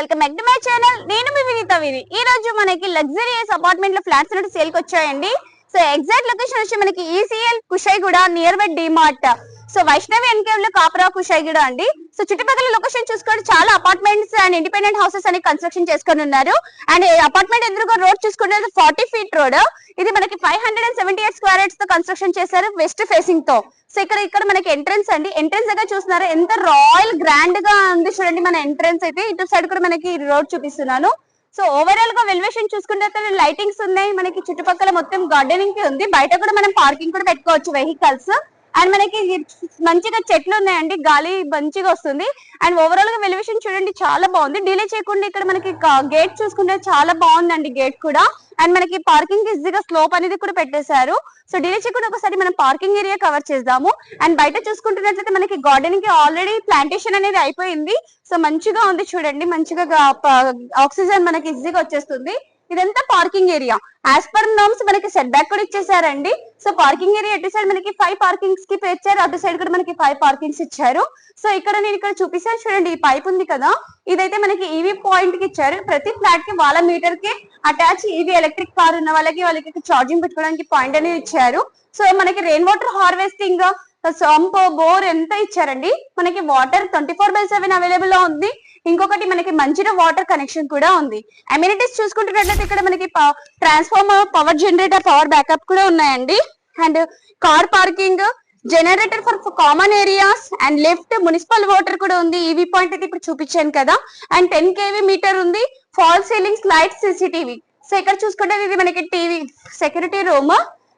Welcome back to my channel. నేను మీ వినీత విని ఈ రోజు మనకి లగ్జరియస్ అపార్ట్మెంట్లో ఫ్లాట్స్ అనేవి సేల్కి వచ్చాయండి. సో ఎగ్జాక్ట్ లొకేషన్ వచ్చి మనకి E ఈసీఎల్ కూడా near by DMart so Vaishnavi ఎన్కేవ్లో Kapra Kushaiguda అండి. సో చుట్టుపక్కల లొకేషన్ చూసుకోండి చాలా అపార్ట్మెంట్స్ అండ్ ఇండిపెండెంట్ హౌసెస్ అని కన్స్ట్రక్షన్ చేసుకొని ఉన్నారు. అండ్ అపార్ట్మెంట్ ఎదురుగా రోడ్ చూసుకుంటే ఫార్టీ ఫీట్ రోడ్ ఇది మనకి five hundred and seventy eight స్క్వేర్తో construction చేశారు వెస్ట్ ఫేసింగ్తో. సో ఇక్కడ ఇక్కడ మనకి ఎంట్రన్స్ అండి. ఎంట్రన్స్ దగ్గర చూస్తున్నారు. ఎంత రాయల్ గ్రాండ్గా ఉంది చూడండి మన ఎంట్రన్స్ అయితే. ఇటు సైడ్ కూడా మనకి రోడ్ చూపిస్తున్నాను. సో ఓవరాల్గా వెల్వేషన్ చూసుకుంటే లైటింగ్స్ ఉన్నాయి. మనకి చుట్టుపక్కల మొత్తం గార్డెనింగ్కి ఉంది. బయట కూడా మనం పార్కింగ్ కూడా పెట్టుకోవచ్చు వెహికల్స్ అండ్ మనకి మంచిగా చెట్లు ఉన్నాయండి గాలి మంచిగా వస్తుంది. అండ్ ఓవరాల్గా వెలివేషన్ చూడండి చాలా బాగుంది. డిలే చేయకుండా ఇక్కడ మనకి గేట్ చూసుకుంటే చాలా బాగుందండి గేట్ కూడా. అండ్ మనకి పార్కింగ్ ఈజీగా స్లోప్ అనేది కూడా పెట్టేశారు. సో డిలే చేయకుండా ఒకసారి మనం పార్కింగ్ ఏరియా కవర్ చేద్దాము. అండ్ బయట చూసుకుంటున్నట్లయితే మనకి గార్డెన్కి ఆల్రెడీ ప్లాంటేషన్ అనేది అయిపోయింది. సో మంచిగా ఉంది చూడండి. మంచిగా ఆక్సిజన్ మనకి ఈజీగా వచ్చేస్తుంది. ఇదంతా parking area as per norms మనకి సెట్ బ్యాక్ కూడా ఇచ్చేసారండి. సో పార్కింగ్ ఏరియా ఎటు సైడ్ మనకి ఫైవ్ పార్కింగ్స్కి ఇచ్చారు. అటు సైడ్ కూడా మనకి ఫైవ్ పార్కింగ్స్ ఇచ్చారు. సో ఇక్కడ నేను ఇక్కడ చూపిస్తాను చూడండి ఈ పైప్ ఉంది కదా. ఇదైతే మనకి ఈవీ పాయింట్కి ఇచ్చారు. ప్రతి ఫ్లాట్కి వాళ్ళ మీటర్కి అటాచ్ ఈవీ ఎలక్ట్రిక్ కార్ ఉన్న వాళ్ళకి వాళ్ళకి ఛార్జింగ్ పెట్టుకోవడానికి పాయింట్ అనేది ఇచ్చారు. సో మనకి rain water harvesting sump bore ఎంత ఇచ్చారండి? మనకి water twenty four by seven అవైలబుల్లో ఉంది. ఇంకొకటి మనకి మంచిగా వాటర్ కనెక్షన్ కూడా ఉంది. అమ్యూనిటీస్ చూసుకుంటున్నట్లయితే ఇక్కడ మనకి transformer power generator power backup కూడా ఉన్నాయండి. And car parking generator for common areas and lift municipal water కూడా ఉంది. ఈవీ పాయింట్ అయితే ఇప్పుడు చూపించాను కదా. అండ్ టెన్ కేవీ మీటర్ ఉంది. Fall ceilings light CCTV so ఇక్కడ చూసుకుంటే ఇది మనకి టీవీ సెక్యూరిటీ రూమ్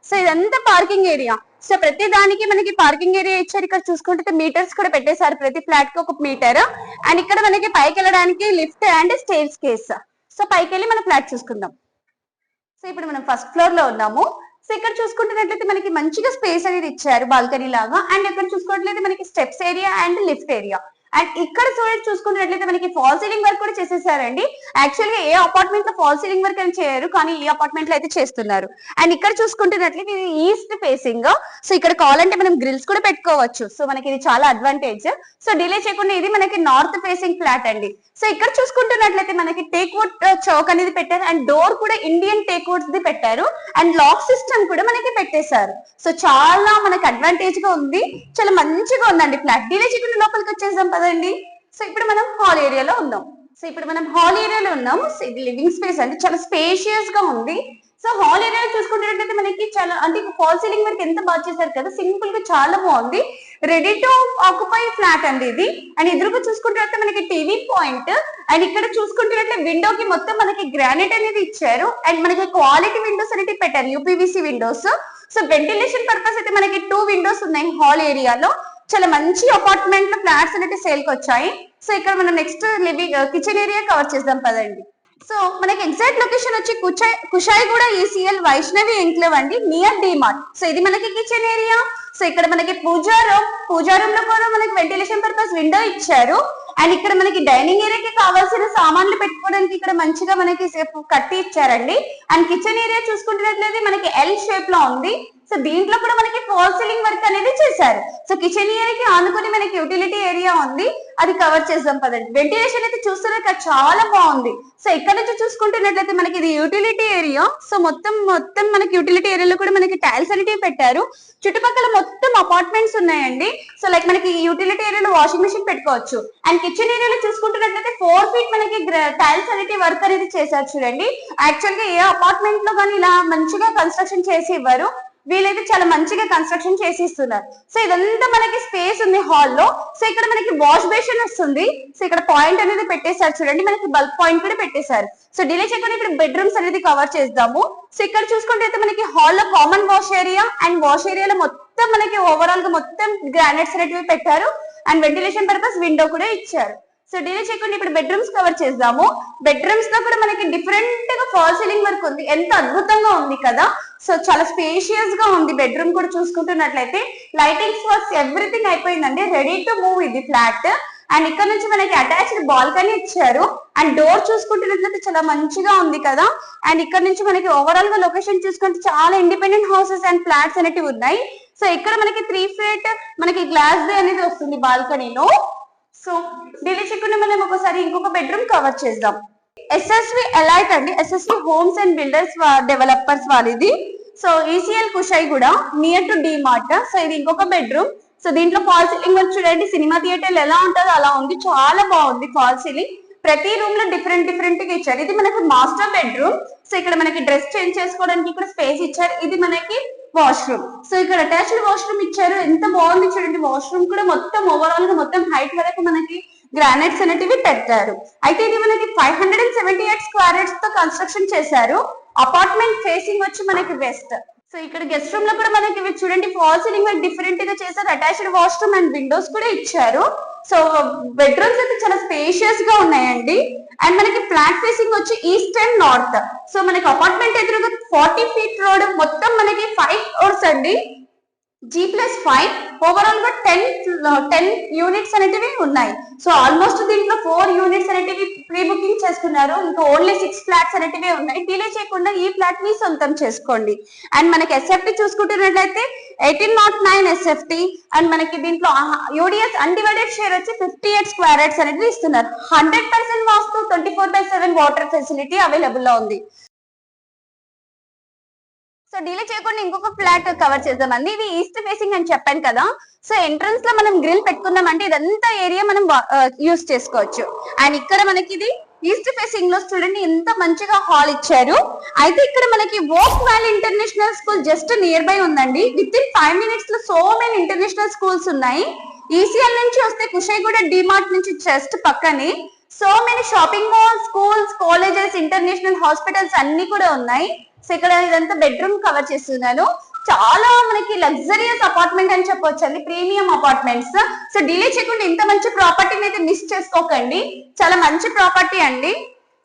సో ఇదంతా పార్కింగ్ ఏరియా సో ప్రతి దానికి మనకి పార్కింగ్ ఏరియా ఇచ్చారు ఇక్కడ చూసుకుంటే మీటర్స్ కూడా పెట్టేశారు. ప్రతి ఫ్లాట్కి ఒక మీటర్ అండ్ ఇక్కడ మనకి పైకి వెళ్ళడానికి lift and stairs case so పైకి వెళ్ళి మనం ఫ్లాట్ చూసుకుందాం. సో ఇప్పుడు మనం ఫస్ట్ ఫ్లోర్లో ఉన్నాము. సో ఇక్కడ చూసుకుంటున్నట్లయితే మనకి మంచిగా స్పేస్ అనేది ఇచ్చారు. బాల్కనీ లాగా. అండ్ ఇక్కడ చూసుకున్నట్లయితే మనకి steps area and lift area and ఇక్కడ చూడండి చూసుకున్నట్లయితే మనకి ఫాల్ సీలింగ్ వర్క్ కూడా చేసేసారండి. యాక్చువల్గా ఏ అపార్ట్మెంట్లో ఫాల్ సీలింగ్ వర్క్ అని చేయరు కానీ ఈ అపార్ట్మెంట్లో అయితే చేస్తున్నారు. అండ్ ఇక్కడ చూసుకుంటున్నట్లయితే ఇది ఈస్ట్ ఫేసింగ్ సో ఇక్కడ కావాలంటే మనం గ్రిల్స్ కూడా పెట్టుకోవచ్చు. సో మనకి ఇది చాలా అడ్వాంటేజ్ సో డిలే చేయకుండా ఇది మనకి నార్త్ ఫేసింగ్ ఫ్లాట్ అండి. సో ఇక్కడ చూసుకుంటున్నట్లయితే మనకి టేక్ వుడ్ చౌక్ అనేది పెట్టారు. అండ్ డోర్ కూడా ఇండియన్ టేక్ వుడ్స్ ది పెట్టారు. అండ్ లాక్ సిస్టమ్ కూడా మనకి పెట్టేశారు. సో చాలా మనకి అడ్వాంటేజ్గా ఉంది. చాలా మంచిగా ఉందండి ఫ్లాట్ డిలే చేయకుండా లోపలికి వచ్చేసాం కదండి. సో ఇప్పుడు మనం హాల్ ఏరియాలో ఉందాం సో ఇప్పుడు మనం హాల్ ఏరియాలో ఉన్నాం. సో ఇది లివింగ్ స్పేస్ అంటే చాలా స్పేషియస్గా ఉంది. సో హాల్ ఏరియా చూసుకుంటే మనకి చాలా అంటే ఫాల్ సీలింగ్ వరకు ఎంత బాగా చేశారు కదా సింపుల్గా చాలా బాగుంది. రెడీ టు ఆక్యుపై ఫ్లాట్ అండి ఇది. అండ్ ఎదురుగా చూసుకుంటున్నట్టు మనకి టీవీ పాయింట్ అండ్ ఇక్కడ చూసుకుంటున్నట్లే విండో కి మొత్తం మనకి గ్రానైట్ అనేది ఇచ్చారు. అండ్ మనకి క్వాలిటీ విండోస్ అనేది పెట్టారు UPVC windows so ventilation purpose అయితే మనకి టూ విండోస్ ఉన్నాయి హాల్ ఏరియాలో. చాలా మంచి అపార్ట్మెంట్లో ఫ్లాట్స్ అనేవి సేల్కి వచ్చాయి. సో ఇక్కడ మనం next living kitchen area cover చేద్దాం పదండి. సో మనకి ఎగ్జాక్ట్ లొకేషన్ వచ్చి కుషాయి కుషాయి కూడా ఈసీఎల్ వైష్ణవి ఎంక్లేవ్ అండి నియర్ డిమార్ట్ సో ఇది మనకి కిచెన్ ఏరియా సో ఇక్కడ మనకి పూజా రూమ్ పూజా రూమ్లో కూడా మనకి వెంటిలేషన్ పర్పస్ విండో ఇచ్చారు. అండ్ ఇక్కడ మనకి డైనింగ్ ఏరియాకి కావాల్సిన సామాన్లు పెట్టుకోవడానికి ఇక్కడ మంచిగా మనకి కట్టి ఇచ్చారండి. అండ్ కిచెన్ ఏరియా చూసుకుంటున్నట్లయితే మనకి ఎల్ షేప్లో ఉంది. సో దీంట్లో కూడా మనకి ఫాల్ సీలింగ్ వర్క్ అనేది చేశారు. సో కిచెన్ ఏరియాకి ఆనుకుని మనకి యూటిలిటీ ఏరియా ఉంది. అది కవర్ చేద్దాం పదండి. వెంటిలేషన్ అయితే చూస్తున్నారు చాలా బాగుంది. సో ఇక్కడ నుంచి చూసుకుంటున్నట్లయితే మనకి ఇది యూటిలిటీ ఏరియా సో మొత్తం మొత్తం మనకి యూటిలిటీ ఏరియాలో కూడా మనకి టైల్స్ అనేటివి పెట్టారు. చుట్టుపక్కల మొత్తం అపార్ట్మెంట్స్ ఉన్నాయండి. సో లైక్ మనకి యూటిలిటీ ఏరియాలో వాషింగ్ మెషిన్ పెట్టుకోవచ్చు. అండ్ కిచెన్ ఏరియాలో చూసుకుంటున్నట్లయితే ఫోర్ ఫీట్ మనకి టైల్స్ అనేటివి వర్క్ అనేది చేశారు చూడండి. యాక్చువల్గా ఏ అపార్ట్మెంట్లో కానీ ఇలా మంచిగా కన్స్ట్రక్షన్ చేసి ఇవ్వరు. వీళ్ళైతే చాలా మంచిగా కన్స్ట్రక్షన్ చేసి ఇస్తున్నారు సో ఇదంతా మనకి స్పేస్ ఉంది హాల్లో. సో ఇక్కడ మనకి వాష్ బేసిన్ వస్తుంది. సో ఇక్కడ పాయింట్ అనేది పెట్టేశారు చూడండి. మనకి బల్బ్ పాయింట్ కూడా పెట్టేశారు. సో డిలే చేయకుండా ఇక్కడ బెడ్రూమ్స్ అనేది కవర్ చేద్దాము. సో ఇక్కడ చూసుకుంటే అయితే మనకి హాల్లో common wash area and wash ఏరియాలో మొత్తం మనకి ఓవరాల్గా మొత్తం గ్రానైట్స్ అనేటివి పెట్టారు. అండ్ వెంటిలేషన్ పర్పస్ విండో కూడా ఇచ్చారు. సో డిలే చేయకుండా ఇప్పుడు బెడ్రూమ్స్ కవర్ చేద్దాము. బెడ్రూమ్స్లో కూడా మనకి డిఫరెంట్గా ఫాల్ సీలింగ్ వర్క్ ఉంది. ఎంత అద్భుతంగా ఉంది కదా. సో చాలా స్పేషియస్గా ఉంది బెడ్రూమ్ కూడా చూసుకుంటున్నట్లయితే. లైటింగ్స్ వర్క్స్ ఎవ్రీథింగ్ అయిపోయిందండి. రెడీ టు మూవ్ ఇది ఫ్లాట్ అండ్ ఇక్కడ నుంచి మనకి అటాచ్డ్ బాల్కనీ ఇచ్చారు. అండ్ డోర్ చూసుకుంటున్నట్లయితే చాలా మంచిగా ఉంది కదా. అండ్ ఇక్కడ నుంచి మనకి ఓవరాల్గా లొకేషన్ చూసుకుంటే చాలా ఇండిపెండెంట్ హౌసెస్ అండ్ ఫ్లాట్స్ అనేటివి ఉన్నాయి. సో ఇక్కడ మనకి త్రీ ఫీట్ మనకి గ్లాస్ డే అనేది వస్తుంది బాల్కనీలో సో డిలే మనం ఒకసారి ఇంకొక బెడ్రూమ్ కవర్ చేద్దాం. ఎస్ఎస్వి ఎలైట్ అండి. SSV homes and builders developers వాళ్ళది సో ఈసీఎల్ కుషాయి కూడా near to DMart so ఇది ఇంకొక బెడ్రూమ్ సో దీంట్లో ఫాల్ సీలింగ్ వచ్చి చూడండి. సినిమా థియేటర్ ఎలా ఉంటుందో అలా ఉంది. చాలా బాగుంది ఫాల్ సీలింగ్ ప్రతి రూమ్లో డిఫరెంట్ డిఫరెంట్గా ఇచ్చారు. ఇది మనకు మాస్టర్ బెడ్రూమ్ సో ఇక్కడ మనకి డ్రెస్ చేంజ్ చేసుకోవడానికి ఇక్కడ స్పేస్ ఇచ్చారు. ఇది మనకి వాష్రూమ్ సో ఇక్కడ అటాచ్డ్ వాష్రూమ్ ఇచ్చారు. ఎంత బాగుంది చూడండి. వాష్రూమ్ కూడా మొత్తం ఓవరాల్గా మొత్తం హైట్ వరకు మనకి గ్రానైట్స్ అనేటివి పెట్టారు. అయితే ఇది మనకి five hundred and seventy eight స్క్వేర్తో construction చేశారు. అపార్ట్మెంట్ ఫేసింగ్ వచ్చి మనకి వెస్ట్ సో ఇక్కడ గెస్ట్ రూమ్లో కూడా మనకి ఇవి చూడండి ఫాల్ సీలింగ్ డిఫరెంట్గా చేశారు. అటాచ్డ్ వాష్రూమ్ అండ్ విండోస్ కూడా ఇచ్చారు. సో బెడ్రూమ్స్ అయితే చాలా స్పేషియస్గా ఉన్నాయండి. అండ్ మనకి ఫ్లాట్ ఫేసింగ్ వచ్చి ఈస్ట్ అండ్ నార్త్ సో మనకి అపార్ట్మెంట్ ఎదురుగా ఫార్టీ ఫీట్ రోడ్ మొత్తం మనకి ఫైవ్ ఫ్లోర్స్ అండి. జీ ప్లస్ ఫైవ్ ఓవరాల్గా టెన్ టెన్ యూనిట్స్ అనేటివి ఉన్నాయి. సో ఆల్మోస్ట్ దీంట్లో ఫోర్ యూనిట్స్ అనేటివి ప్రీ బుకింగ్ చేసుకున్నారు. ఇంకా ఓన్లీ సిక్స్ ఫ్లాట్స్ అనేటివి ఉన్నాయి. డిలే చేయకుండా ఈ ఫ్లాట్ని సొంతం చేసుకోండి. అండ్ మనకి SFT చూసుకుంటున్నట్లయితే eighteen naught nine SFT and మనకి దీంట్లో యూడిఎస్ అన్డివైడెడ్ షేర్ వచ్చి ఫిఫ్టీ ఎయిట్ స్క్వేర్ ఎయిట్స్ అనేది ఇస్తున్నారు. Hundred percent vastu twenty four by seven water facility అవైలబుల్లో ఉంది. సో డిలే చేయకుండా ఇంకొక ఫ్లాట్ కవర్ చేద్దామండి ఇది ఈస్ట్ ఫేసింగ్ అని చెప్పాను కదా. సో ఎంట్రన్స్లో మనం గ్రిల్ పెట్టుకున్నామంటే ఇదంతా ఏరియా మనం యూస్ uh, చేసుకోవచ్చు. అండ్ ఇక్కడ మనకి ఇది ఈస్ట్ ఫేసింగ్లో చూడండి ఎంత మంచిగా హాల్ ఇచ్చారు. అయితే ఇక్కడ మనకి Oak Valley international school just near by ఉందండి. విత్ ఇన్ ఫైవ్ మినిట్స్లో సో మెనీ ఇంటర్నేషనల్ స్కూల్స్ ఉన్నాయి. ఈసీఎల్ నుంచి వస్తే కుషైగూడ డిమార్ట్ నుంచి జస్ట్ పక్కనే so many shopping malls schools colleges international hospitals అన్ని కూడా ఉన్నాయి. సో ఇక్కడ ఇదంతా బెడ్రూమ్ కవర్ చేస్తున్నాను. చాలా మనకి లగ్జరియస్ అపార్ట్మెంట్ అని చెప్పొచ్చు అండి ప్రీమియం అపార్ట్మెంట్స్ సో డిలే చేయకుండా ఇంత మంచి ప్రాపర్టీని అయితే మిస్ చేసుకోకండి. చాలా మంచి ప్రాపర్టీ అండి.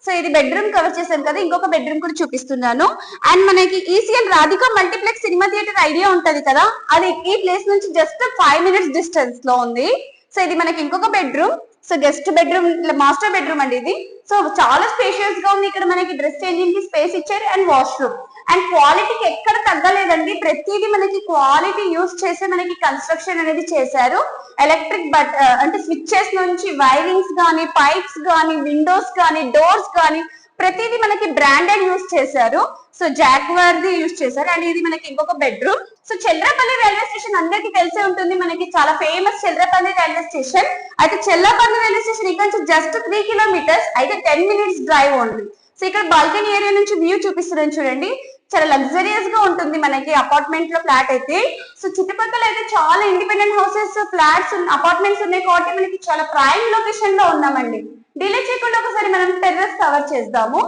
సో ఇది బెడ్రూమ్ కవర్ చేశాను కదా ఇంకొక బెడ్రూమ్ కూడా చూపిస్తున్నాను. అండ్ మనకి ECIL Radhika multiplex cinema theatre idea ఉంటది కదా అది ఈ ప్లేస్ నుంచి జస్ట్ ఫైవ్ మినిట్స్ డిస్టెన్స్లో ఉంది. సో ఇది మనకి ఇంకొక bedroom so guest bedroom master bedroom అండి ఇది. సో చాలా స్పేషియస్గా ఉంది. ఇక్కడ మనకి డ్రెస్ చేంజింగ్కి స్పేస్ ఇచ్చారు అండ్ వాష్రూమ్ అండ్ క్వాలిటీకి ఎక్కడ తగ్గలేదండి. ప్రతిదీ మనకి క్వాలిటీ యూస్ చేసే మనకి కన్స్ట్రక్షన్ అనేది చేశారు. ఎలక్ట్రిక్ బట్ uh, అంటే స్విచ్చెస్ నుంచి వైరింగ్స్ కానీ పైప్స్ కానీ విండోస్ కానీ డోర్స్ కానీ ప్రతిదీ మనకి బ్రాండెడ్ యూస్ చేశారు. సో జాక్వార్ ది యూస్ చేశారు. అండ్ ఇది మనకి ఇంకొక bedroom so Chandrapalli railway station అందరికీ తెలిసే ఉంటుంది. మనకి చాలా ఫేమస్ చంద్రపల్లి రైల్వే స్టేషన్ అయితే చెల్లపల్లి రైల్వే స్టేషన్ ఇక్కడ నుంచి జస్ట్ త్రీ కిలోమీటర్స్ అయితే ten minutes drive only so ఇక్కడ బాల్కనీ ఏరియా నుంచి వ్యూ చూపిస్తున్నాను చూడండి. చాలా లగ్జరియస్గా ఉంటుంది మనకి అపార్ట్మెంట్లో ఫ్లాట్ అయితే. సో చుట్టుపక్కల అయితే చాలా ఇండిపెండెంట్ హౌసెస్ ఫ్లాట్స్ అపార్ట్మెంట్స్ ఉన్నాయి. కాబట్టి మనకి చాలా ప్రైమ్ లొకేషన్లో ఉన్నామండి. డిలే చేయకుండా ఒకసారి మనం టెర్రస్ కవర్ చేద్దాము.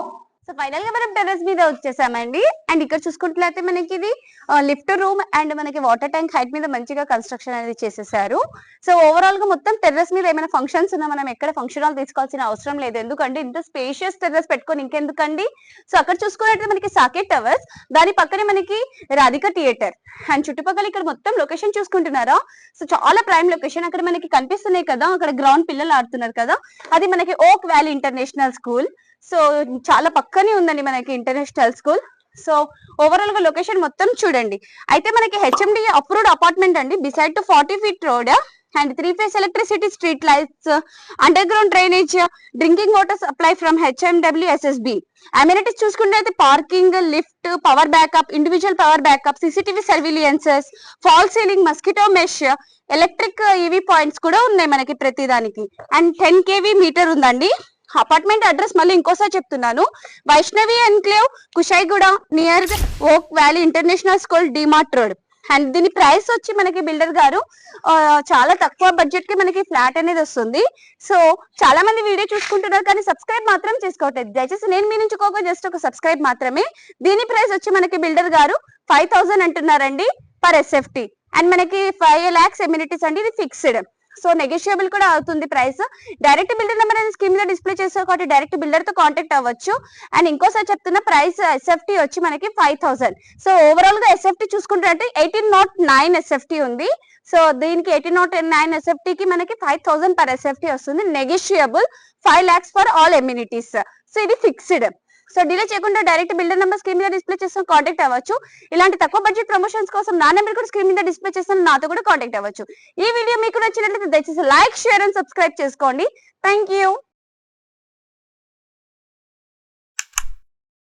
సో ఫైనల్గా మనం టెర్రస్ మీద వచ్చేసామండి అండ్ ఇక్కడ చూసుకుంటున్నట్లయితే మనకి ఇది లిఫ్ట్ రూమ్ అండ్ మనకి వాటర్ ట్యాంక్ హైట్ మీద మంచిగా కన్స్ట్రక్షన్ అనేది చేసేసారు. సో ఓవరాల్గా మొత్తం టెర్రస్ మీద ఏమైనా ఫంక్షన్స్ ఉన్నా మనం ఎక్కడ ఫంక్షన్ హాల్ తీసుకోవాల్సిన అవసరం లేదు. ఎందుకంటే ఇంత స్పేషియస్ టెర్రస్ పెట్టుకొని ఇంకెందుకండి? సో అక్కడ చూసుకున్నట్లయితే మనకి సాకెట్ టవర్స్ దాని పక్కనే మనకి రాధిక థియేటర్ అండ్ చుట్టుపక్కల ఇక్కడ మొత్తం లొకేషన్ చూసుకుంటున్నారా? సో చాలా ప్రైమ్ లొకేషన్ అక్కడ మనకి కనిపిస్తున్నాయి కదా. అక్కడ గ్రౌండ్ పిల్లలు ఆడుతున్నారు కదా. అది మనకి ఓక్ వ్యాలీ ఇంటర్నేషనల్ స్కూల్ సో చాలా పక్కనే ఉందండి మనకి ఇంటర్నేషనల్ స్కూల్ సో ఓవరాల్గా లొకేషన్ మొత్తం చూడండి. అయితే మనకి హెచ్ఎండి అప్రూవ్డ్ అపార్ట్మెంట్ అండి. Beside to forty feet road and three phase electricity street lights underground drainage drinking water supply from HMW SSB amenities చూసుకుంటే అయితే parking lift power backup individual power backup CCTV surveillances false ceiling mosquito mesh electric EV points కూడా ఉన్నాయి మనకి ప్రతి దానికి and ten KV meter ఉందండి. Apartment address మళ్ళీ ఇంకోసారి చెప్తున్నాను. Vaishnavi enclave Kushaiguda near oak valley international school DMart road and దీని ప్రైస్ వచ్చి మనకి బిల్డర్ గారు చాలా తక్కువ బడ్జెట్కి మనకి ఫ్లాట్ అనేది వస్తుంది. సో చాలా మంది వీడియో చూసుకుంటున్నారు కానీ సబ్స్క్రైబ్ మాత్రం చేసుకోవట్లేదు. దయచేసి నేను మీ నుంచి ఒక జస్ట్ ఒక సబ్స్క్రైబ్ మాత్రమే. దీని ప్రైస్ వచ్చి మనకి బిల్డర్ గారు ఫైవ్ థౌసండ్ అంటున్నారండి పర్ ఎస్ఎఫ్టీ అండ్ మనకి ఫైవ్ లాక్స్ ఎమ్యూనిటీస్ అండి ఇది ఫిక్స్డ్ సో నెగోషియబుల్ కూడా అవుతుంది ప్రైస్ డైరెక్ట్ బిల్డర్ నెంబర్ అనేది స్కీమ్లో డిస్ప్లే చేస్తారు కాబట్టి డైరెక్ట్ బిల్డర్తో కాంటాక్ట్ అవ్వచ్చు. అండ్ ఇంకోసారి చెప్తున్న ప్రైస్ ఎస్ఎఫ్టీ వచ్చి మనకి ఫైవ్ థౌసండ్ సో ఓవరాల్గా ఎస్ఎఫ్టీ చూసుకుంటే ఎయిటీన్ నాట్ నైన్ ఎస్ఎఫ్టీ ఉంది. సో దీనికి ఎయిటీన్ నాట్ నైన్ ఎస్ఎఫ్టీ కి మనకి ఫైవ్ థౌసండ్ పర్ ఎస్ఎఫ్టీ వస్తుంది. Negotiable five lakhs for all amenities so ఇది ఫిక్స్డ్ సో డిలే చేయకుండా డైరెక్ట్ బిల్డర్ నెంబర్ స్క్రీన్ మీద డిస్ప్లే చేస్తాం కాంటాక్ట్ అవ్వచ్చు. ఇలాంటి తక్కువ బడ్జెట్ ప్రమోషన్స్ కోసం నా నెంబర్ కూడా స్క్రీన్ మీద డిస్ప్లే చేస్తాను నాతో కూడా కాంటాక్ట్ అవ్వచ్చు. ఈ వీడియో మీకు నచ్చినట్లయితే దయచేసి లైక్ షేర్ అండ్ సబ్స్క్రైబ్ చేసుకోండి. Thank you